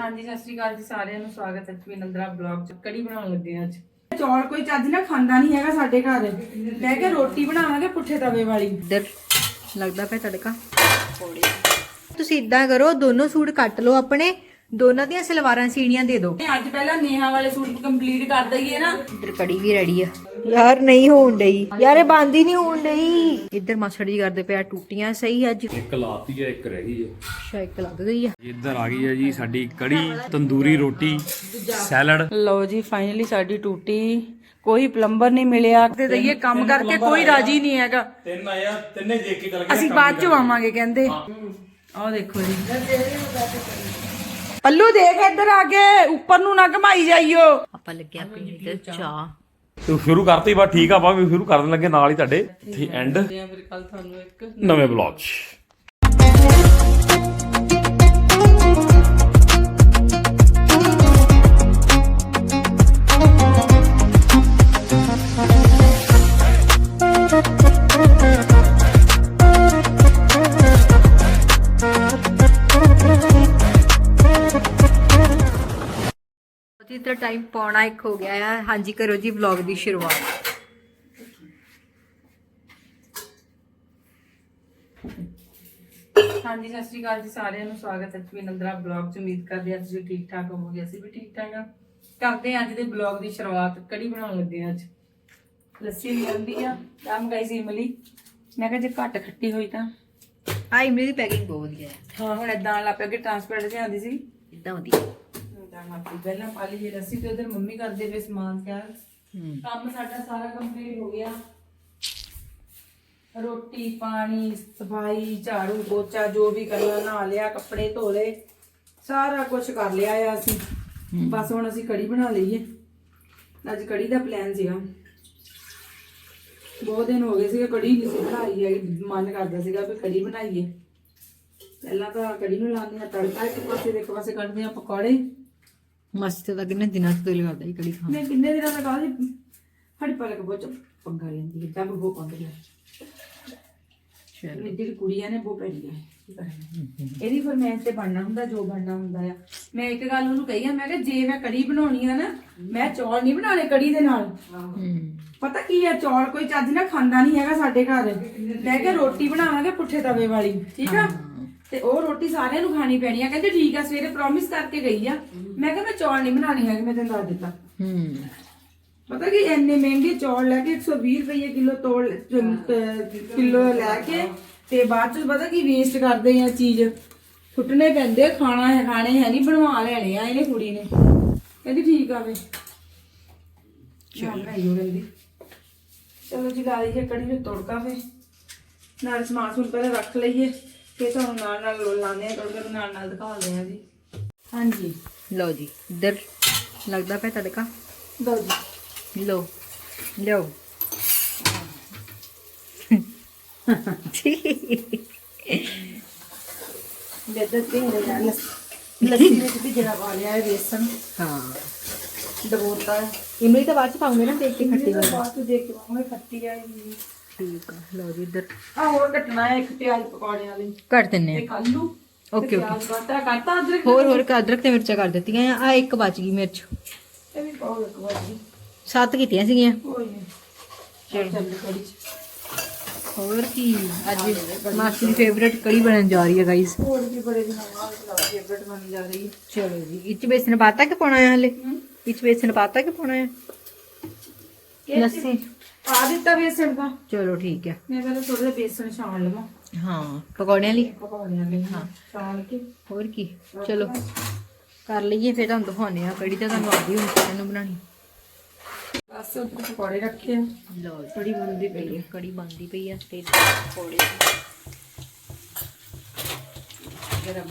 ਹਾਂਜੀ ਸਤਿ ਸ਼੍ਰੀ ਅਕਾਲ ਜੀ ਸਾਰਿਆਂ ਨੂੰ। ਸਵਾਗਤ ਹੈ ਜੀ ਨੰਦਰਾ ਬਲੌਗ ਚ। ਕੜੀ ਬਣਾਉਣ ਲੱਗੇ ਹਾਂ ਅੱਜ। ਚੌਲ ਕੋਈ ਚੱਜ ਨਾ ਖਾਂਦਾ ਨਹੀਂ ਹੈਗਾ ਸਾਡੇ ਘਰ। ਮੈਂ ਕਿਹਾ ਰੋਟੀ ਬਣਾਵਾਂਗੇ ਪੁੱਠੇ ਤਵੇ ਵਾਲੀ। ਇੱਧਰ ਲੱਗਦਾ ਪਿਆ ਤੜਕਾ। ਤੁਸੀਂ ਇਦਾਂ ਕਰੋ ਦੋਨੋਂ ਸੂਟ ਕੱਟ ਲਓ ਆਪਣੇ। ਦੋਨਾਂ ਦੀਆਂ ਸਲਵਾਰਾਂ ਸੀੜੀਆਂ ਦੇ ਦਿਓ। ਅੱਜ ਪਹਿਲਾਂ ਨੇਹਾ ਵਾਲੇ ਸੂਟ ਕੰਪਲੀਟ ਕਰ ਦਈਏ ਨਾ। ਇੱਧਰ ਕੜੀ ਵੀ ਰੈਡੀ ਆ। ਯਾਰ ਨਹੀਂ ਹੋਣ ਡਈ। ਯਾਰ ਇਹ ਬੰਦ ਹੀ ਨਹੀਂ ਹੋਣ ਡਈ। ਇੱਧਰ ਮਾਸੜ ਜੀ ਕਰਦੇ ਪਿਆ ਟੂਟੀਆਂ ਸਹੀ ਅੱਜ। ਇੱਕ ਲਾਤੀ ਹੈ ਇੱਕ ਰਹਿ ਗਈ ਹੈ ਸ਼ਾਇਕ ਲੱਗ ਗਈ ਆ। ਇੱਧਰ ਆ ਗਈ ਹੈ ਜੀ ਸਾਡੀ ਕੜੀ ਤੰਦੂਰੀ ਰੋਟੀ ਸੈਲਡ। ਲਓ ਜੀ ਫਾਈਨਲੀ ਸਾਡੀ ਟੂਟੀ। ਕੋਈ ਪਲੰਬਰ ਨਹੀਂ ਮਿਲਿਆ। ਤੇ ਦਈਏ ਕੰਮ ਕਰਕੇ ਕੋਈ ਰਾਜੀ ਨਹੀਂ ਹੈਗਾ। ਤਿੰਨ ਆਇਆ ਤਿੰਨੇ ਦੇਖ ਕੇ ਚੱਲ ਅਸੀਂ ਬਾਅਦ ਚ ਆਵਾਂਗੇ ਕਹਿੰਦੇ। ਆਹ ਦੇਖੋ ਜੀ। ਪੱਲੂ ਦੇਖ ਇੱਧਰ ਆ ਕੇ ਉੱਪਰ ਨੂੰ ਨਾ ਘਮਾਈ ਜਾਈਓ। ਆਪਾਂ ਲੱਗਿਆ ਪੀਣ ਤੇ ਚਾਹ। ਤੂੰ ਸ਼ੁਰੂ ਕਰਤੀ ਬਾ ਠੀਕ ਆ ਬਾ ਵੀ ਸ਼ੁਰੂ ਕਰਨ ਲੱਗੇ ਨਾਲ ਹੀ ਤੁਹਾਡੇ। ਇੱਥੇ ਐਂਡ ਫਿਰ ਕੱਲ ਤੁਹਾਨੂੰ ਇੱਕ ਨਵੇਂ ਬਲੌਗ 'ਚ। ਜੀ ਤਾਂ ਟਾਈਮ ਪੌਣਾ ਇੱਕ ਹੋ ਗਿਆ ਆ। ਹਾਂਜੀ ਕਰੋ ਜੀ ਵਲੌਗ ਦੀ ਸ਼ੁਰੂਆਤ। ਹਾਂਜੀ ਸਤਿ ਸ਼੍ਰੀ ਅਕਾਲ ਜੀ ਸਾਰਿਆਂ ਨੂੰ। ਸਵਾਗਤ ਹੈ ਜੀ ਨੰਦਰਾ ਬਲੌਗ ਚ। ਉਮੀਦ ਕਰਦੇ ਹਾਂ ਤੁਸੀਂ ਠੀਕ ਠਾਕ ਹੋਵੋਗੇ ਅਸੀਂ ਵੀ ਠੀਕ ਠਾਕ ਆ ਕਰਦੇ ਹਾਂ ਅੱਜ ਦੇ ਬਲੌਗ ਦੀ ਸ਼ੁਰੂਆਤ। ਕੜੀ ਬਣਾਉਣ ਲੱਗੇ ਹਾਂ ਅੱਜ। ਲੱਸੀ ਵੀ ਆਂਦੀ ਆ ਕੰਮ ਗਈ ਸੀ ਇਮਲੀ। ਮੈਂ ਕਿਹਾ ਜੇ ਘੱਟ ਖੱਟੀ ਹੋਈ ਤਾਂ। ਆ ਇਮਲੀ ਦੀ ਪੈਕਿੰਗ ਬਹੁਤ ਵਧੀਆ ਹੈ। ਹਾਂ ਹੁਣ ਇਦਾਂ ਲੱਗ ਪਿਆ ਕਿ ਟ੍ਰਾਂਸਪੇਰੈਂਟ ਜਿਹੀ ਆਉਂਦੀ ਸੀ। ਇਦਾਂ ਵਧੀਆ। ਤਾਂ ਆਪੀ ਪਹਿਲਾਂ ਪਾ ਲਈ ਲੱਸੀ ਤੇ ਉਧਰ ਮੰਮੀ ਕਰਦੇ ਪਏ ਸਮਾਨ ਤਿਆਰ ਕੰਮ ਸਾਡਾ ਸਾਰਾ ਕੰਪਲੀਟ ਹੋ ਗਿਆ। ਰੋਟੀ ਪਾਣੀ ਸਫ਼ਾਈ ਝਾੜੂ ਪੋਚਾ ਜੋ ਵੀ ਕਰਨਾ ਨਹਾ ਲਿਆ ਕੱਪੜੇ ਧੋ ਲਏ। ਸਾਰਾ ਕੁਝ ਕਰ ਲਿਆ ਆ ਅਸੀਂ। ਬਸ ਹੁਣ ਅਸੀਂ ਕੜੀ ਬਣਾ ਲਈਏ ਅੱਜ ਕੜੀ ਦਾ ਪਲਾਨ ਸੀਗਾ। ਬਹੁਤ ਦਿਨ ਹੋ ਗਏ ਸੀਗੇ ਕੜੀ ਨਹੀਂ ਸੀ ਬਣਾਈ ਮਨ ਕਰਦਾ ਸੀਗਾ ਵੀ ਕੜੀ ਬਣਾਈਏ। ਪਹਿਲਾਂ ਤਾਂ ਕੜੀ ਨੂੰ ਲਾਉਂਦੇ ਆ ਤੜਕਾ ਇੱਕ ਪਾਸੇ ਦੇ ਇੱਕ ਪਾਸੇ ਕੱਢਦੇ ਆ ਪਕੌੜੇ। ਮਸਤ ਤਾਂ ਕਿੰਨੇ ਦਿਨਾਂ ਤੋਂ ਦਿਲ ਕਰਦਾ ਹੀ ਕੜੀ ਖਾਣ ਮੈਂ ਕਿੰਨੇ ਦਿਨਾਂ ਦਾ ਕਾਹਦੀ? ਸਾਡੀ ਪਲਕ ਬਹੁਤ ਪੰਗਾ ਲੈਂਦੀ ਹੈ ਜਦ ਉਹ ਪੰਗ ਹੈ। ਚਲੋ। ਜਿਹੜੀ ਕੁੜੀਆਂ ਨੇ ਉਹ ਪੈਣੀ ਹੈ। ਇਹਦੀ ਫਰਮਾਇਸ਼ ਤੇ ਬਣਨਾ ਹੁੰਦਾ ਜੋ ਬਣਨਾ ਹੁੰਦਾ ਆ। ਮੈਂ ਇੱਕ ਗੱਲ ਉਹਨੂੰ ਕਹੀ ਆ ਮੈਂ ਕਿਹਾ ਜੇ ਮੈਂ ਕੜੀ ਬਣਾਉਣੀ ਆ ਨਾ ਮੈਂ ਚੌਲ ਨਹੀਂ ਬਣਾਉਣੇ ਕੜੀ ਦੇ ਨਾਲ। ਹੂੰ। ਪਤਾ ਕੀ ਹੈ ਚੌਲ ਕੋਈ ਚੱਜ ਨਾ ਖਾਂਦਾ ਨਹੀਂ ਹੈਗਾ ਸਾਡੇ ਘਰ। ਮੈਂ ਕਿਹਾ ਰੋਟੀ ਬਣਾਵਾਂਗੇ ਪੁੱਠੇ ਤਵੇ ਵਾਲੀ ਠੀਕ ਆ? ਤੇ ਉਹ ਰੋਟੀ ਸਾਰਿਆਂ ਨੂੰ ਖਾਣੀ ਪੈਣੀ ਆ। ਕਹਿੰਦੇ ਠੀਕ ਆ ਸਵੇਰੇ ਪ੍ਰੋਮਿਸ ਕਰਕੇ ਗਈ ਆ। ਮੈਂ ਕਿਹਾ ਮੈਂ ਚੌਲ ਨਹੀਂ ਬਣਾਣੇ ਹੈਗੇ ਮੈਂ ਤੈਨੂੰ ਦੱਸ ਦਿੱਤਾ। ਹੂੰ। ਪਤਾ ਕੀ ਇੰਨੇ ਮਹਿੰਗੇ ਚੌਲ ਲੈ ਕੇ 120 ਰੁਪਏ ਕਿਲੋ ਤੋਲ ਕਿਲੋ ਲੈ ਕੇ ਤੇ ਬਾਅਦ ਚ ਪਤਾ ਕੀ ਵੇਸਟ ਕਰਦੇ ਆ ਚੀਜ਼। ਫੁੱਟਣੇ ਪੈਂਦੇ ਖਾਣਾ ਹੈ ਖਾਣੇ ਹੈ ਨਹੀਂ ਬਣਵਾ ਲੈਣੇ ਆ ਇਹਨੇ ਕੁੜੀ ਨੇ। ਕਹਿੰਦੀ ਠੀਕ ਆ ਵੇ ਚਲ। ਬਣਾਈਓ ਕਹਿੰਦੀ। ਚਲੋ ਜੀ ਲਾ ਲਈਏ ਕੜੀ ਨੂੰ ਤੜਕਾ ਫੇ ਨਾਲ ਸਮਾਨ ਸੁਣ ਪਹਿਲਾਂ ਰੱਖ ਲਈਏ। ਫੇ ਤੁਹਾਨੂੰ ਨਾਲ ਨਾਲ ਲਾਣੇ ਆ ਤੜਕਾ ਨੂੰ ਨਾਲ ਨਾਲ ਦਿਖਾਉਂਦੇ ਆ ਜੀ। ਹਾਂਜੀ। ਲਓ ਜੀ ਇੱਧਰ ਲੱਗਦਾ ਪਿਆ ਤੜਕਾ। ਦੋ ਜੀ। ਲਓ ਲਓ ਬੇਦਰ ਤੇ ਲੱਸੀ ਵਿੱਚ ਵੀ ਜਿਹੜਾ ਪਾ ਲਿਆ ਹੈ ਬੇਸਨ ਹਾਂ। ਡਬੋਤਾ ਹੈ। ਇਮਲੀ ਤਾਂ ਬਾਅਦ ਚ ਪਾਉਂਗੇ ਨਾ ਦੇਖ ਕੇ ਖੱਟੀ ਵਾਲੀ ਬਾਅਦ ਚ ਦੇਖ ਕੇ ਪਾਉਂਗੇ ਖੱਟੀ ਆ ਠੀਕ ਆ ਲਓ ਜੀ ਇੱਧਰ। ਆ ਹੋਰ ਕੱਟਣਾ ਹੈ ਇੱਕ ਪਿਆਜ਼ ਪਕੌੜੇ ਵਾਲੀ। ਕੱਟ ਦਿੰਨੇ ਇੱਕ ਆਲੂ ਓਕੇ ਓਕੇ। ਪਿਆਜ਼ ਕੱਟਾ ਕਰਤਾ ਅਦਰਕ ਹੋਰ ਹੋਰ ਅਦਰਕ ਤੇ ਮਿਰਚਾਂ ਕਰ ਦਿੱਤੀਆਂ ਆ ਆਹ ਇੱਕ ਬਚ ਗਈ ਮਿਰਚ। ਇਹ ਵੀ ਪਾਓ ਇੱਕ ਵਾਰ ਸੱਤ ਕੀਤੀਆਂ ਸੀਗੀਆਂ। ਹੋਈ ਚਲ ਚੱਲ। ਕੜੀ ਹੋਰ ਕੀ ਅੱਜ ਮਾਸੀ ਦੀ ਫੇਵਰੇਟ ਕੜੀ ਬਣਨ ਜਾ ਰਹੀ ਹੈ ਗਾਇਸ ਹੋਰ ਵੀ ਬੜੇ ਦਿਨਾਂ ਬਾਅਦ ਫੇਵਰਟ ਬਣ ਜਾ ਰਹੀ ਹੈ। ਚਲੋ ਜੀ ਇੱਚ ਬੇਸਨ ਪਾਤਾ ਕਿ ਪਾਉਣਾ ਹੈ। ਹਲੇ ਇੱਚ ਬੇਸਨ ਪਾਤਾ ਕਿ ਪਾਉਣਾ ਹੈ ਲੱਸੀ। ਪਾ ਦਿੱਤਾ ਬੇਸਣ ਦਾ। ਚਲੋ ਠੀਕ ਹੈ ਮੈਂ ਪਹਿਲਾਂ ਥੋੜਾ ਜਿਹਾ ਬੇਸਣ ਛਾਣ ਲਵਾਂ। ਹਾਂ ਪਕੌੜਿਆਂ ਲਈ? ਪਕੌੜਿਆਂ ਲਈ ਹਾਂ। ਛਾਣ ਕੇ। ਹੋਰ ਕੀ? ਚਲੋ। ਕਰ ਲਈਏ ਫਿਰ ਤੁਹਾਨੂੰ ਦਿਖਾਉਂਦੇ ਆ ਕੜੀ ਤਾਂ ਤੁਹਾਨੂੰ ਆਦੀ ਹੁਣ ਕਿਹਨੂੰ ਨੂੰ ਬਣਾਣੀ ਬਸ ਉੱਤੇ ਪਕੌੜੇ ਰੱਖੇ ਜੀ। ਕੜੀ ਬਣਦੀ ਪਈ ਹੈ ਕੜੀ ਬਣਦੀ ਪਈ ਆ ਤੇ ਪਕੌੜੇ। ਗਰਮ।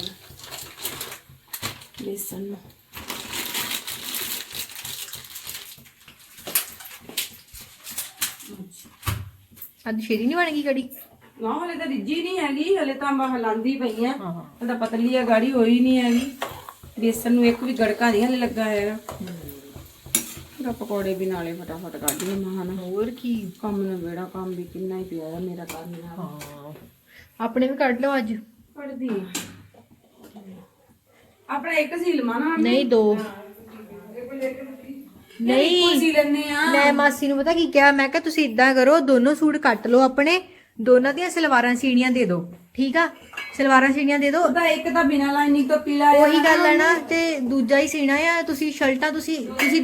ਬੇਸਣ ਨੂੰ। ਅੱਜ ਸ਼ੇਰੀ ਨਹੀਂ ਬਣ ਗਈ ਕੜੀ? ਨਾ ਹਲੇ ਤਾਂ ਰਿੱਝੀ ਨਹੀਂ ਹੈਗੀ ਹਲੇ ਤਾਂ ਮੈਂ ਹਲਾਂਦੀ ਪਈ ਆ। ਹਾਂ ਤਾਂ ਪਤਲੀ ਆ ਗਾੜੀ ਹੋਈ ਨਹੀਂ ਹੈਗੀ। ਬੇਸਣ ਨੂੰ ਇੱਕ ਵੀ ਗੜਕਾ ਨਹੀਂ ਹਲੇ ਲੱਗਾ ਹੈਗਾ। ਪੂਰਾ ਪਕੌੜੇ ਵੀ ਨਾਲੇ ਫਟਾਫਟ ਕੱਢ ਲਈ ਮਾਂ ਨਾ ਹੋਰ ਕੀ? ਕੰਮ ਨਾ ਵੇੜਾ ਕੰਮ ਵੀ ਕਿੰਨਾ ਹੀ ਪਿਆ ਮੇਰਾ ਕਰਨ ਨਾਲ। ਹਾਂ। ਆਪਣੇ ਵੀ ਕੱਢ ਲਓ ਅੱਜ। ਪੜਦੀ ਆਪਣਾ ਇੱਕ ਸੀ ਲਵਾਣਾ ਨਹੀਂ ਦੋ। ਨਹੀਂ। ਸੀ ਲੈਣੇ ਆ। ਮੈਂ ਮਾਸੀ ਨੂੰ ਪਤਾ ਕੀ ਕਿਹਾ? ਮੈਂ ਕਿਹਾ ਤੁਸੀਂ ਇਦਾਂ ਕਰੋ ਦੋਨੋਂ ਸੂਟ ਕੱਟ ਲਓ ਆਪਣੇ। ਦੋਨਾਂ ਦੀਆਂ ਸਲਵਾਰਾਂ ਸੀੜੀਆਂ ਦੇ ਦਿਓ ਠੀਕ ਆ? ਸਲਵਾਰਾਂ ਸੀੜੀਆਂ ਦੇ ਦਿਓ। ਉਹਦਾ ਇੱਕ ਤਾਂ ਬਿਨਾ ਲਾਈਨਿੰਗ ਤੋਂ ਪੀਲਾ ਆ। ਉਹੀ ਗੱਲ ਹੈ ਨਾ ਤੇ ਦੂਜਾ ਹੀ ਸੀਣਾ ਆ। ਤੁਸੀਂ ਸ਼ਰਟਾਂ ਤੁਸੀਂ ਤੁਸੀਂ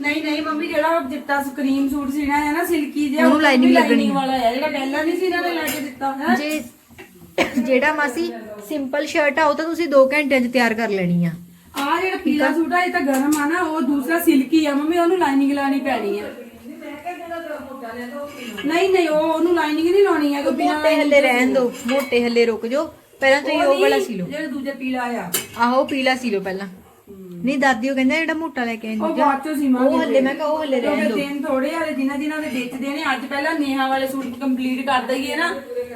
ਨਹੀਂ ਨਹੀਂ ਮੰਮੀ ਜਿਹੜਾ ਚਿੱਟਾ ਸਕਰੀਨ ਸੂਟ ਸੀਣਾ ਹੈ ਨਾ ਸਿਲਕੀ ਜਿਹਾ ਉਹਨੂੰ lining ਲੱਗਣੀ। ਵਾਲਾ ਹੈ ਜਿਹੜਾ ਪਹਿਲਾਂ ਨਹੀਂ ਸੀ ਇਹਨਾਂ ਨੇ ਲੈ ਕੇ ਦਿੱਤਾ ਹੈ? ਜੇ ਜਿਹੜਾ ਮਾਸੀ ਸਿੰਪਲ ਸ਼ਰਟ ਆ ਉਹ ਤਾਂ ਤੁਸੀਂ 2 ਘੰਟਿਆਂ 'ਚ ਤਿਆਰ ਕਰ ਲੈਣੀ ਆ। ਆ ਜਿਹੜਾ ਪੀਲਾ ਸੂਟ ਆ ਇਹ ਤਾਂ ਗਰਮ ਆ ਨਾ ਉਹ ਦੂਸਰਾ ਸਿਲਕੀ ਆ। ਮੰਮੀ ਉਹਨੂੰ ਲਾਈਨਿੰਗ ਲਾਣੀ ਪੈਣੀ ਆ। ਨਹੀਂ ਨਹੀਂ ਉਹ ਉਹਨੂੰ ਲਾਈਨਿੰਗ ਨਹੀਂ ਲਾਉਣੀ ਹੈ ਮੋਟੇ ਹੱਲੇ ਰਹਿਣ ਦਿਓ ਮੋਟੇ ਹੱਲੇ ਰੁਕ ਜਾਓ। ਪਹਿਲਾਂ ਤੁਸੀਂ ਉਹ ਵਾਲਾ ਸੀ ਲਓ। ਜਿਹੜਾ ਦੂਜਾ ਪੀਲਾ ਆ ਆਹੋ ਪੀਲਾ ਸੀ ਲਓ ਪਹਿਲਾਂ। ਨਹੀਂ ਦਾਦੀ ਉਹ ਕਹਿੰਦਾ ਜਿਹੜਾ ਮੋਟਾ ਲੈ ਕੇ ਆਈ ਉਹ ਬਾਅਦ ਚੋਂ ਸੀਵਾਂਗੇ ਉਹ ਹੱਲੇ ਮੈਂ ਕਿਹਾ ਉਹ ਹੱਲੇ ਰਹਿਣ ਦਿਓ ਦਿਨ ਥੋੜੇ ਵਾਲੇ ਜਿਨ੍ਹਾਂ ਜਿਨ੍ਹਾਂ ਦੇ ਵੇਚਦੇ ਨੇ ਅੱਜ ਪਹਿਲਾਂ ਨੇਹਾ ਵਾਲੇ ਸੂਟ ਕੰਪਲੀਟ ਕਰ ਦਈਏ ਨਾ।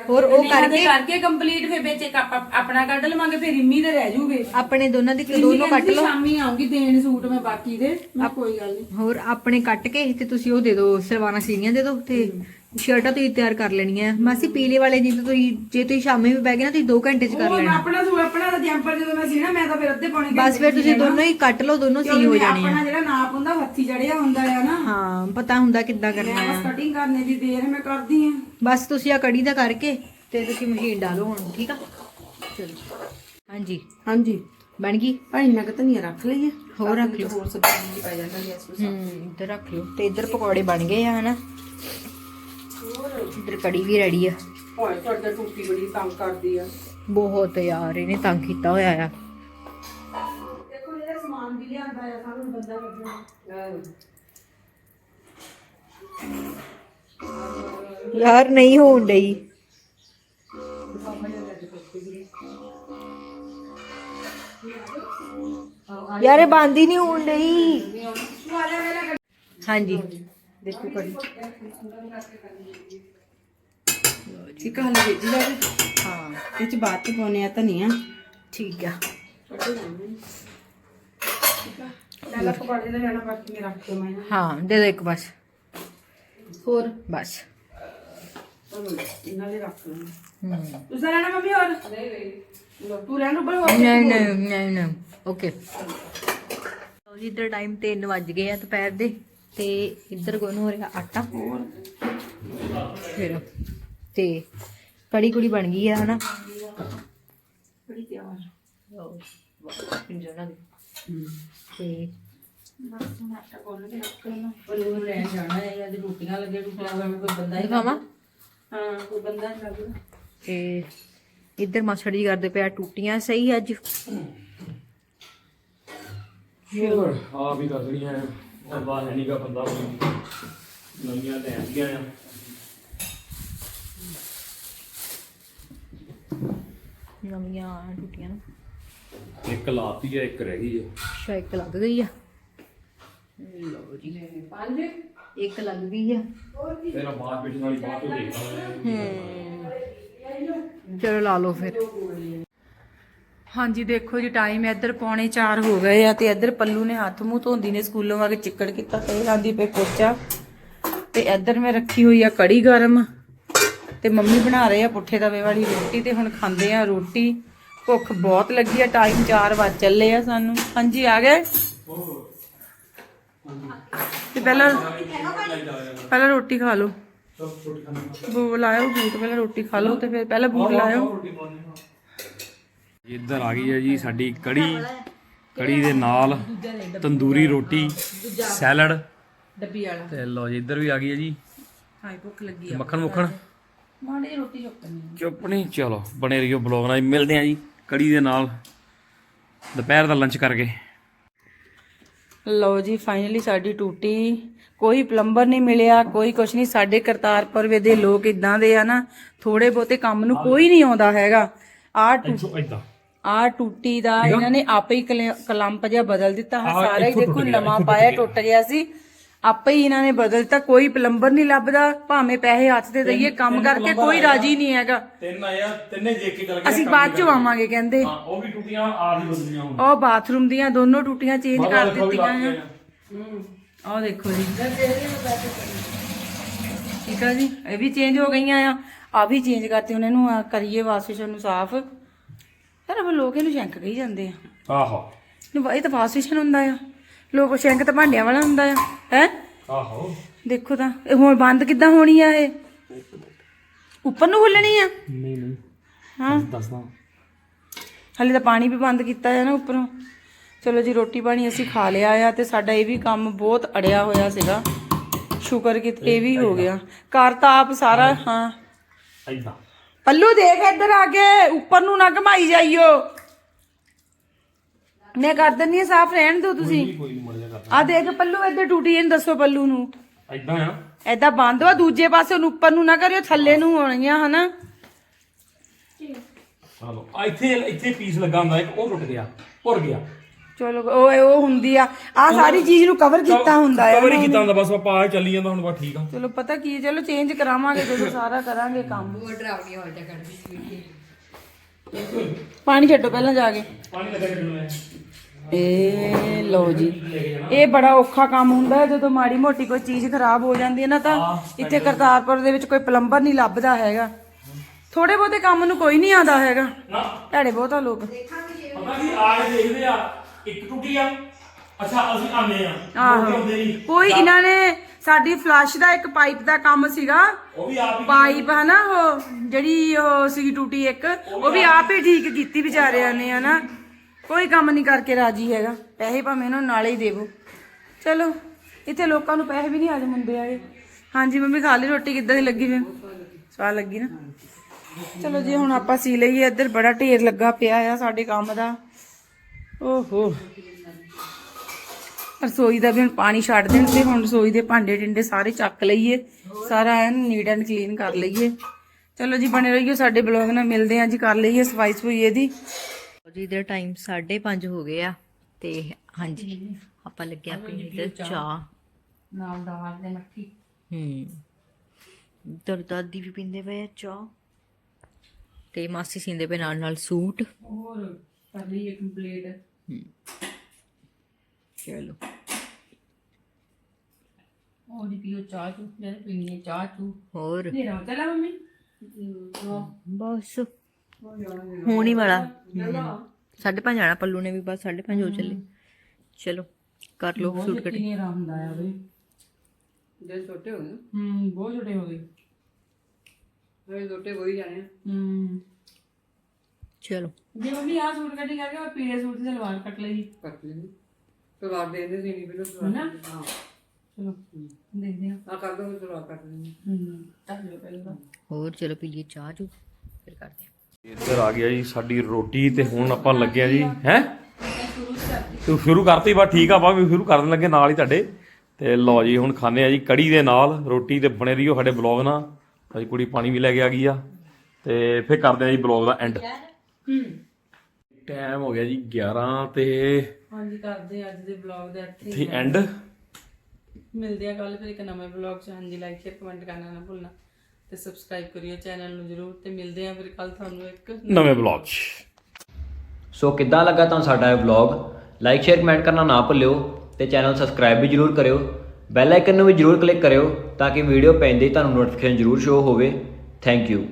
ਹੋਰ ਉਹ ਨੇਹਾ ਦੇ ਕਰਕੇ ਕਰਕੇ ਕੰਪਲੀਟ ਫਿਰ ਵਿੱਚ ਇੱਕ ਆਪ- ਆਪਣਾ ਕੱਢ ਲਵਾਂਗੇ ਫਿਰ ਰਿੰਮੀ ਦੇ ਰਹਿ ਜੂਗੇ। ਆਪਣੇ ਦੋਨਾਂ ਦੀ ਦੋਨੋਂ ਕੱਟ ਲਓ। ਸ਼ਾਮੀ ਆਉਂਗੀ ਦੇਣ ਸੂਟ ਮੈਂ ਬਾਕੀ ਦੇ। ਮੈਂ ਕੋਈ ਗੱਲ ਨਹੀਂ ਹੋਰ ਆਪਣੇ ਕੱਟ ਕੇ ਤੇ ਤੁਸੀਂ ਉਹ ਦੇ ਦਿਓ ਸਲਵਾਰਾਂ ਸੀਨੀਆਂ ਦੇ ਦਿਓ ਤੇ ਸ਼ਰਟਾਂ ਤੁਸੀਂ ਤਿਆਰ ਕਰ ਲੈਣੀਆਂ। ਮਾਸੀ ਪੀਲੇ ਵਾਲੇ ਜੀ ਤਾਂ ਤੁਸੀਂ ਜੇ ਤੁਸੀਂ ਸ਼ਾਮੇ ਵੀ ਬਹਿ ਗਏ ਨਾ ਤੁਸੀਂ 2 ਘੰਟੇ 'ਚ ਕਰ ਉਹ ਲੈਣਾ। ਆਪਣਾ ਸੂਟ ਆਪਣਾ ਦਾ ਜੈਂਪਰ ਜਦੋਂ ਮੈਂ ਸੀਣਾ ਮੈਂ ਤਾਂ ਫਿਰ ਅੱਧੇ ਪੌਣੇ ਬਸ ਫਿਰ ਤੁਸੀਂ ਦੋਨੋਂ ਹੀ ਕੱਟ ਲਓ ਦੋਨੋਂ ਸੀ ਹੋ ਜਾਣੇ ਆ। ਆਪਣਾ ਜਿਹੜਾ ਨਾਪ ਹੁੰਦਾ ਉਹ ਹੱਥੀ ਚੜਿਆ ਹੁੰਦਾ ਆ ਨਾ। ਹਾਂ ਪਤਾ ਹੁੰਦਾ ਕਿੱਦਾਂ ਕਰਨਾ ਮੈਂ ਆ। ਬਸ ਕਟਿੰਗ ਕਰਨੇ ਦੀ ਦੇਰ ਮੈਂ ਕਰਦੀ ਆ। ਬਸ ਤੁਸੀਂ ਆ ਕੜੀ ਦਾ ਕਰਕੇ ਤੇ ਤੁਸੀਂ ਮਸ਼ੀਨ ਡਾਲੋ ਹੁਣ ਠੀਕ ਆ? ਚਲੋ। ਹਾਂਜੀ। ਹਾਂਜੀ। ਬਣ ਗਈ? ਭਾਈ ਇੰਨਾ ਕੁ ਧਨੀਆ ਰੱਖ ਲਈਏ। ਹੋਰ ਰੱਖ ਲਿਓ। ਹੋਰ ਸਬਜ਼ੀ ਪੈ ਜਾਂਦਾ ਗੈਸ ਵਿੱਚ ਹੂੰ ਇੱਧਰ ਰੱਖ ਲਓ। ਤੇ ਇੱਧਰ ਪਕੌੜੇ ਬਣ ਗਏ ਆ ਹਨਾ? ਇੱਧਰ ਕੜੀ ਵੀ ਰੈਡੀ ਆ। ਹੋਏ ਤੁਹਾਡਾ ਟੁੱਟੀ ਬੜੀ ਤੰਗ ਕਰਦੀ ਆ। ਬਹੁਤ ਯਾਰ ਇਹਨੇ ਤੰਗ ਕੀਤਾ ਹੋਇਆ ਆ। ਦੇਖੋ ਜਿਹੜਾ ਸਮਾਨ ਵੀ ਲਿਆਂਦਾ ਆ ਸਾਨੂੰ ਬੰਦਾ ਲੱਗਣਾ ਯਾਰ ਨਹੀਂ ਹੋਣ ਡਈ। ਯਾਰ ਇਹ ਬੰਦ ਹੀ ਨਹੀਂ ਹੋਣ ਡਈ। ਹਾਂਜੀ। ਦੇਖੋ ਕੜੀ। ਇੱਕ ਹਲੇ ਵੇਜੀ ਜਾਵੇ ਹਾਂ ਇਹ ਚ ਬਾਅਦ ਚ ਪਾਉਨੇ ਆ ਧਨੀਆ। ਠੀਕ ਆ। ਪਹਿਲਾਂ ਪਕੌੜੇ ਦਾ ਜਾਣਾ ਬਾਕੀ ਮੈਂ ਰੱਖ ਕੇ ਮੈਂ ਹਾਂ ਦੇ ਦੋ ਇੱਕ ਬਸ ਹੋਰ? ਬਸ। ਇਹਨਾਂ ਦੇ ਰੱਖ ਲਵਾਂ। ਹੂੰ। ਤੁਸੀਂ ਲੈਣਾ ਮੰਮੀ ਹੋਰ? ਨਹੀਂ ਨਹੀਂ। ਤੂੰ ਰਹਿਣ ਉੱਪਰ ਹੋਰ ਨਹੀਂ ਨਹੀਂ ਨਹੀਂ ਨਹੀਂ। ਓਕੇ। ਜੀ ਇੱਧਰ ਟਾਈਮ 3 ਵੱਜ ਗਏ ਆ ਦੁਪਹਿਰ ਦੇ। ਤੇ ਇੱਧਰ ਗੁੰਨ ਹੋ ਰਿਹਾ ਆਟਾ। ਹੋਰ? ਫਿਰ ਤੇ ਕੜੀ ਕੁੜੀ ਬਣ ਗਈ ਆ ਹਨਾ? ਬੜੀ ਤਿਆਰ। ਤੇ ਬਸ ਮੈਂ ਆਟਾ ਕੋਲ ਕੇ ਰੱਖ ਲੈਣਾ। ਪਰ ਉਹ ਰਹਿਣ ਜਾਣਾ ਹੈ ਅੱਜ ਰੋਟੀਆਂ ਲੱਗੇ ਰੋਟੀਆਂ ਲਾਉਣ ਕੋਈ ਬੰਦਾ ਹੀ ਦਿਖਾਵਾਂ? ਹਾਂ ਕੋਈ ਬੰਦਾ ਨਹੀਂ ਲੱਗਦਾ। ਤੇ ਇੱਧਰ ਮਾਸੜ ਜੀ ਕਰਦੇ ਪਿਆ ਟੂਟੀਆਂ ਸਹੀ ਅੱਜ? ਆ ਵੀ ਕਰ ਔਰ ਬਾਹਰ ਹੈ ਨਹੀਂਗਾ ਬੰਦਾ ਨਵੀਆਂ ਲੈ ਆਂਦੀਆਂ ਆ। ਨਵੀਆਂ ਟੂਟੀਆਂ ਨਾ। ਇੱਕ ਲਾਤੀ ਆ ਇੱਕ ਰਹਿ ਗਈ ਆ ਸ਼ਾਇਕ ਲੱਗ ਗਈ ਆ। ਲਓ ਜੀ ਪੰਜ। ਇੱਕ ਲੱਗ ਗਈ ਆ। ਤੇਰਾ ਬਾਹਰ ਬੈਠਣ ਵਾਲੀ ਬਾਤ ਤੋਂ ਦੇਖਦਾ ਚਲੋ ਲਾ ਲਓ ਫਿਰ। ਹਾਂਜੀ ਦੇਖੋ ਜੀ ਟਾਈਮ ਇੱਧਰ ਪੌਣੇ 4 ਹੋ ਗਏ ਆ ਤੇ ਇੱਧਰ ਪੱਲੂ ਨੇ ਹੱਥ ਮੂੰਹ ਧੋਂਦੀ ਨੇ ਸਕੂਲੋਂ ਆ ਕੇ ਚਿੱਕੜ ਕੀਤਾ ਤੇ ਲਾਂਦੀ ਪਈ ਪੋਚਾ। ਤੇ ਇੱਧਰ ਮੈਂ ਰੱਖੀ ਹੋਈ ਆ ਕੜੀ ਗਰਮ। ਤੇ ਮੰਮੀ ਬਣਾ ਰਹੇ ਆ ਪੁੱਠੇ ਤਵੇ ਵਾਲੀ ਰੋਟੀ ਤੇ ਹੁਣ ਖਾਂਦੇ ਆ ਰੋਟੀ। ਭੁੱਖ ਬਹੁਤ ਲੱਗੀ ਆ ਟਾਈਮ 4 ਵਜ ਚੱਲੇ ਆ ਸਾਨੂੰ। ਹਾਂਜੀ ਆ ਗਏ? ਤੇ ਪਹਿਲਾਂ ਪਹਿਲਾਂ ਰੋਟੀ ਖਾ ਲਓ। ਬੂਟ ਲਾਇਓ ਬੂਟ ਪਹਿਲਾਂ ਰੋਟੀ ਖਾ ਲਓ ਤੇ ਫਿਰ ਪਹਿਲਾਂ ਬੂਟ ਲਾਇਓ। ਇੱਧਰ ਆ ਗਈ ਹੈ ਜੀ ਸਾਡੀ ਕੜੀ। ਕੜੀ ਦੇ ਨਾਲ ਤੰਦੂਰੀ ਰੋਟੀ ਸੈਲਡ। ਡੱਬੀ ਵਾਲਾ। ਤੇ ਲਓ ਜੀ ਇੱਧਰ ਵੀ ਆ ਗਈ ਹੈ ਜੀ। ਹਾਈ ਭੁੱਖ ਲੱਗੀ ਤੇ ਮੱਖਣ ਮੁੱਖਣ। ਮਾੜੀ ਰੋਟੀ ਚੁੱਕਣੀ ਚੁੱਪ ਨਹੀਂ ਚਲੋ ਬਣੇ ਰਹੀਓ ਬਲੌਗ ਨਾਲ ਮਿਲਦੇ ਆ ਜੀ ਕੜੀ ਦੇ ਨਾਲ। ਦੁਪਹਿਰ ਦਾ ਲੰਚ ਕਰਕੇ। ਲਓ ਜੀ ਫਾਈਨਲੀ ਸਾਡੀ ਟੂਟੀ। ਕੋਈ ਪਲੰਬਰ ਨਹੀਂ ਮਿਲਿਆ ਕੋਈ ਕੁਛ ਨਹੀਂ। ਸਾਡੇ ਕਰਤਾਰਪੁਰ ਵੇ ਦੇ ਲੋਕ ਇਦਾਂ ਦੇ ਆ ਨਾ ਥੋੜੇ ਬਹੁਤੇ ਕੰਮ ਨੂੰ ਕੋਈ ਨਹੀਂ ਆਉਂਦਾ ਹੈਗਾ। ਆ ਇਦਾਂ। ਆ ਟੂਟੀ ਦਾ ਇਹਨਾਂ ਨੇ ਆਪੇ ਹੀ ਕਲੇ- ਕਲੰਪ ਜਿਹਾ ਬਦਲ ਦਿੱਤਾ। ਸਾਰਾ ਹੀ ਦੇਖੋ ਨਵਾਂ ਪਾਇਆ ਟੁੱਟ ਗਿਆ ਸੀ। ਆਪੇ ਹੀ ਇਹਨਾਂ ਨੇ ਬਦਲ ਦਿੱਤਾ ਕੋਈ ਪਲੰਬਰ ਨਹੀਂ ਲੱਭਦਾ ਭਾਵੇਂ ਪੈਸੇ ਹੱਥ ਤੇ ਦਈਏ ਕੰਮ ਕਰਕੇ ਕੋਈ ਰਾਜੀ ਨਹੀਂ ਹੈਗਾ। ਤਿੰਨ ਆਇਆ ਤਿੰਨੇ ਦੇਖ ਕੇ ਚੱਲ ਅਸੀਂ ਬਾਅਦ ਚ ਆਵਾਂਗੇ ਕਹਿੰਦੇ। ਹਾਂ ਉਹ ਵੀ ਟੁੱਟੀਆਂ ਆ ਵੀ ਬਦਲੀਆਂ ਹੁਣ। ਉਹ ਬਾਥਰੂਮ ਦੀਆਂ ਦੋਨੋਂ ਟੂਟੀਆਂ ਚੇਂਜ ਕਰ ਦਿੱਤੀਆਂ ਆ ਆਹ ਦੇਖੋ ਜੀ। ਠੀਕ ਆ ਜੀ ਇਹ ਵੀ ਚੇਂਜ ਹੋ ਗਈਆਂ ਆ। ਆ ਵੀ ਚੇਂਜ ਕਰਤੀ ਉਹਨਾਂ ਨੂੰ ਕਰੀਏ ਵਾਸ਼ਿਸ਼ ਨੂੰ ਸਾਫ਼ ਯਾਰ ਉਹ ਲੋਕ ਇਹਨੂੰ ਸ਼ੈਂਕ ਕਹੀ ਜਾਂਦੇ ਆ। ਆਹੋ। ਇਹ ਤਾਂ ਫਾਸਟ ਫੈਸ਼ਨ ਹੁੰਦਾ ਆ। ਲੋਕ ਸ਼ੈਂਕ ਤਾਂ ਭਾਂਡਿਆਂ ਵਾਲਾ ਹੁੰਦਾ ਆ। ਹੈ? ਆਹੋ। ਦੇਖੋ ਤਾਂ ਇਹ ਹੁਣ ਬੰਦ ਕਿੱਦਾਂ ਹੋਣੀ ਆ ਇਹ? ਉੱਪਰ ਨੂੰ ਖੁੱਲਣੀ ਆ? ਨਹੀਂ ਨਹੀਂ। ਹਾਂ। ਦੱਸਦਾ ਹਲੇ ਤਾਂ ਪਾਣੀ ਵੀ ਬੰਦ ਕੀਤਾ ਹੈ ਨਾ ਉੱਪਰੋਂ। ਚਲੋ ਜੀ ਰੋਟੀ ਪਾਣੀ ਅਸੀਂ ਖਾ ਲਿਆ ਆ ਤੇ ਸਾਡਾ ਇਹ ਵੀ ਕੰਮ ਬਹੁਤ ਅੜਿਆ ਹੋਇਆ ਸੀਗਾ। ਸ਼ੁਕਰ ਕਿ ਇਹ ਵੀ ਹੋ ਗਿਆ। ਘਰ ਤਾਂ ਆਪ ਸਾਰਾ ਹਾਂ। ਐਦਾਂ ਪੱਲੂ ਦੇਖ ਇੱਧਰ ਆ ਕੇ ਉੱਪਰ ਨੂੰ ਨਾ ਘਮਾਈ ਜਾਈਓ। ਮੈਂ ਕਰ ਦਿੰਨੀ ਆ ਸਾਫ਼ ਰਹਿਣ ਦਿਓ ਤੁਸੀਂ। ਕੋਈ ਨਹੀਂ ਮੜਿਆ ਕਰ ਆ ਦੇਖ ਪੱਲੂ ਇੱਧਰ ਟੂਟੀ ਇਹਨੂੰ ਦੱਸੋ ਪੱਲੂ ਨੂੰ। ਐਦਾਂ ਆ। ਐਦਾਂ ਬੰਦ ਵਾ ਦੂਜੇ ਪਾਸੇ ਨੂੰ ਉੱਪਰ ਨੂੰ ਨਾ ਕਰਿਓ ਥੱਲੇ ਨੂੰ ਹੋਣੀਆਂ ਹਨਾ? ਚਲੋ ਆ ਇੱਥੇ ਇੱਥੇ ਪੀਸ ਲੱਗਾ ਹੁੰਦਾ ਇੱਕ ਉਹ ਟੁੱਟ ਗਿਆ ਭੁਰ ਗਿਆ। ਚਲੋ ਉਹ ਉਹ ਹੁੰਦੀ ਆ। ਆ ਸਾਰੀ ਚੀਜ਼ ਨੂੰ ਕਵਰ ਕੀਤਾ ਹੁੰਦਾ ਆ ਕਵਰ ਹੀ ਕੀਤਾ ਹੁੰਦਾ ਬਸ ਆਪਾਂ ਆ ਚੱਲੀ ਜਾਂਦਾ ਹੁਣ ਬਸ ਠੀਕ ਆ। ਚਲੋ ਪਤਾ ਕੀ ਹੈ, ਚਲੋ ਚੇਂਜ ਕਰਾਵਾਂਗੇ ਜਦੋਂ ਸਾਰਾ ਕਰਾਂਗੇ ਕੰਮ। ਪਾਣੀ ਛੱਡੋ ਪਹਿਲਾਂ ਜਾ ਕੇ। ਪਾਣੀ ਲੱਗਾ ਛੱਡਣ ਮੈਂ। ਇਹ ਲਓ ਜੀ। ਇਹ ਬੜਾ ਔਖਾ ਕੰਮ ਹੁੰਦਾ ਹੈ ਜਦੋਂ ਮਾੜੀ ਮੋਟੀ ਕੋਈ ਚੀਜ਼ ਖਰਾਬ ਹੋ ਜਾਂਦੀ ਹੈ ਨਾ ਤਾਂ ਇੱਥੇ ਕਰਤਾਰਪੁਰ ਦੇ ਵਿੱਚ ਕੋਈ ਪਲੰਬਰ ਨਹੀਂ ਲੱਭਦਾ ਹੈਗਾ। ਥੋੜੇ ਬਹੁਤੇ ਕੰਮ ਨੂੰ ਕੋਈ ਨਹੀਂ ਆਉਂਦਾ ਹੈਗਾ। ਭੈੜੇ ਬਹੁਤਾ ਲੋਕ। ਪਤਾ ਕੀ ਆ ਕੇ ਦੇਖਦੇ ਆ ਇੱਕ ਟੁੱਟੀ ਆ। ਅੱਛਾ ਅਸੀਂ ਆਨੇ ਆ। ਆਹੋ। ਉਹ ਕਹਿੰਦੇ ਨੀ। ਕੋਈ ਇਹਨਾਂ ਨੇ ਸਾਡੀ ਫਲਸ਼ ਦਾ ਇੱਕ ਪਾਈਪ ਦਾ ਕੰਮ ਸੀਗਾ। ਉਹ ਵੀ ਆਪ ਹੀ ਪਾਈਪ ਹਨਾ ਉਹ ਜਿਹੜੀ ਉਹ ਸੀ ਟੂਟੀ ਇੱਕ ਉਹ ਵੀ ਆਪ ਹੀ ਠੀਕ ਕੀਤੀ ਵਿਚਾਰਿਆਂ ਨੇ ਹਨਾ। ਕੋਈ ਕੰਮ ਨਹੀਂ ਕਰਕੇ ਰਾਜੀ ਹੈਗਾ ਪੈਸੇ ਭਾਵੇਂ ਉਹਨਾਂ ਨੂੰ ਨਾਲੇ ਹੀ ਦੇਵੋ ਚਲੋ ਇੱਥੇ ਲੋਕਾਂ ਨੂੰ ਪੈਸੇ ਵੀ ਨਹੀਂ ਹਾਜ਼ਮ ਹੁੰਦੇ ਆਏ ਹਾਂਜੀ ਮੰਮੀ ਖਾ ਲਈ ਰੋਟੀ ਕਿੱਦਾਂ ਦੀ ਲੱਗੀ ਫਿਰ? ਸਵਾਦ ਲੱਗੀ ਨਾ? ਚਲੋ ਜੀ ਹੁਣ ਆਪਾਂ ਸੀ ਲਈਏ ਇੱਧਰ ਬੜਾ ਢੇਰ ਲੱਗਾ ਪਿਆ ਆ ਸਾਡੇ ਕੰਮ ਦਾ। ਓਹੋ। ਰਸੋਈ ਦਾ ਵੀ ਹੁਣ ਪਾਣੀ ਛੱਡ ਦੇਣ ਤੇ ਹੁਣ ਰਸੋਈ ਦੇ ਭਾਂਡੇ ਟਿੰਡੇ ਸਾਰੇ ਚੱਕ ਲਈਏ। ਸਾਰਾ ਐਨ ਨੀਟ ਐਂਡ ਕਲੀਨ ਕਰ ਲਈਏ। ਚਲੋ ਜੀ ਬਣੇ ਰਹੀਓ ਸਾਡੇ ਬਲੌਗ ਨਾਲ। ਮਿਲਦੇ ਆਂ ਜੀ ਕਰ ਲਈਏ ਸਫ਼ਾਈ ਸਫੂਈ ਇਹਦੀ। ਜੀ ਇਧਰ ਟਾਈਮ 5:30 ਹੋ ਗਏ ਆ ਤੇ ਹਾਂਜੀ ਆਪਾਂ ਲੱਗਿਆ ਪੀਣ ਇਧਰ ਚਾਹ। ਨਾਲ ਦਾਲ ਦੇ ਮੱਠੀ ਹੂੰ। ਦਰ ਦਾਦੀ ਵੀ ਪੀਂਦੇ ਪਏ ਆ ਚਾਹ? ਤੇ ਮਾਸੀ ਸਿੰਦੇ ਪਏ ਨਾਲ ਨਾਲ ਸੂਟ। ਹੋਰ ਕਰ ਲਈ ਇੱਕ ਪਲੇਟ ਚਲੋ ਉਹ ਜੀ ਪੀਓ ਚਾਹ ਚੂ ਜਿਹੜੇ ਪੀਣੀ ਹੈ ਚਾਹ ਚੂ। ਹੋਰ? ਨੇਰਾ ਚਲਾ ਮੰਮੀ। ਬਸ। ਹੋਣ ਹੀ ਵਾਲਾ। ਸਾਢੇ ਪੰਜ ਆਣਾ ਪੱਲੂ ਨੇ ਵੀ ਬਸ ਸਾਢੇ ਪੰਜ ਹੋ ਚੱਲੇ। ਚਲੋ ਕਰ ਲਓ ਸੂਟ ਕੱਟ ਨੇਰਾ ਹੁੰਦਾ ਆ ਬਈ ਜੇ ਛੋਟੇ ਹੋ ਗਏ ਹੂੰ ਬਹੁਤ ਛੋਟੇ ਹੋ ਗਏ। ਫਿਰ ਛੋਟੇ ਹੋ ਹੀ ਜਾਣੇ ਹੂੰ ਚਲੋ। ਜੇ ਮੰਮੀ ਆ ਸੂਟ ਕੱਢੀ ਕਰਕੇ ਉਹ ਪੀਲੇ ਸੂਟ ਦੀ ਸਲਵਾਰ ਕੱਟ ਲਈ। ਕੱਟ ਲਈ। ਸਲਵਾਰ ਦੇ ਦੇ ਸੀ ਨਹੀਂ ਬਿਲੋ ਹਨਾ? ਚਲੋ ਦੇਖਦੇ ਹਾਂ ਆ ਕਰ ਦੋ ਸਲਵਾਰ ਕੱਟ ਲਈ ਹੂੰ। ਪਹਿਲਾਂ ਤਾਂ। ਹੋਰ ਚਲੋ ਪੀ ਲਈਏ ਚਾਹ ਚੂ ਫਿਰ ਕਰਦੇ ਹਾਂ। ਇੱਧਰ ਆ ਗਿਆ ਜੀ ਸਾਡੀ ਰੋਟੀ ਤੇ ਹੁਣ ਆਪਾਂ ਲੱਗੇ ਆ ਜੀ ਹੈ? ਤੂੰ ਸ਼ੁਰੂ ਕਰਤੀ ਬਸ ਠੀਕ ਆ ਬਾ ਵੀ ਸ਼ੁਰੂ ਕਰਨ ਲੱਗੇ ਨਾਲ ਹੀ ਤੁਹਾਡੇ। ਤੇ ਲਓ ਜੀ ਹੁਣ ਖਾਣੇ ਆ ਜੀ ਕੜੀ ਦੇ ਨਾਲ ਰੋਟੀ ਤੇ ਬਣੇ ਰਹੀਓ ਸਾਡੇ ਬਲੌਗ ਨਾਲ। ਭਾਈ ਕੁੜੀ ਪਾਣੀ ਵੀ ਲੈ ਕੇ ਆ ਗਈ ਆ। ਤੇ ਫਿਰ ਕਰਦੇ ਆ ਜੀ ਬਲੌਗ ਦਾ ਐਂਡ ਟਾਈਮ ਹੋ ਗਿਆ ਜੀ 11 ਤੇ ਹਾਂਜੀ ਕਰਦੇ ਹਾਂ ਅੱਜ ਦੇ ਵਲੌਗ ਦਾ ਇੱਥੇ ਇੱਥੇ ਐਂਡ ਮਿਲਦੇ ਆ ਕੱਲ ਫਿਰ ਇੱਕ ਨਵੇਂ ਵਲੌਗ ਚ। ਹਾਂਜੀ ਲਾਈਕ ਸ਼ੇਅਰ ਕਮੈਂਟ ਕਰਨਾ ਨਾ ਭੁੱਲਣਾ ਤੇ ਸਬਸਕ੍ਰਾਈਬ ਕਰਿਓ ਚੈਨਲ ਨੂੰ ਜਰੂਰ ਤੇ ਮਿਲਦੇ ਆ ਫਿਰ ਕੱਲ ਤੁਹਾਨੂੰ ਇੱਕ ਨਵੇਂ ਬਲੌਗ 'ਚ। ਸੋ ਕਿੱਦਾਂ ਲੱਗਾ ਤੁਹਾਨੂੰ ਸਾਡਾ ਇਹ ਵਲੌਗ ਲਾਈਕ ਸ਼ੇਅਰ ਕਮੈਂਟ ਕਰਨਾ ਨਾ ਭੁੱਲਿਓ ਤੇ ਚੈਨਲ ਸਬਸਕ੍ਰਾਈਬ ਵੀ ਜਰੂਰ ਕਰਿਓ। ਬੈਲ ਆਈਕਨ ਨੂੰ ਵੀ ਜਰੂਰ ਕਲਿੱਕ ਕਰਿਓ ਤਾਂ ਕਿ ਵੀਡੀਓ ਪੈਂਦੇ ਹੀ ਤੁਹਾਨੂੰ ਨੋਟੀਫਿਕੇਸ਼ਨ ਜਰੂਰ ਸ਼ੋ ਹੋਵੇ। Thank you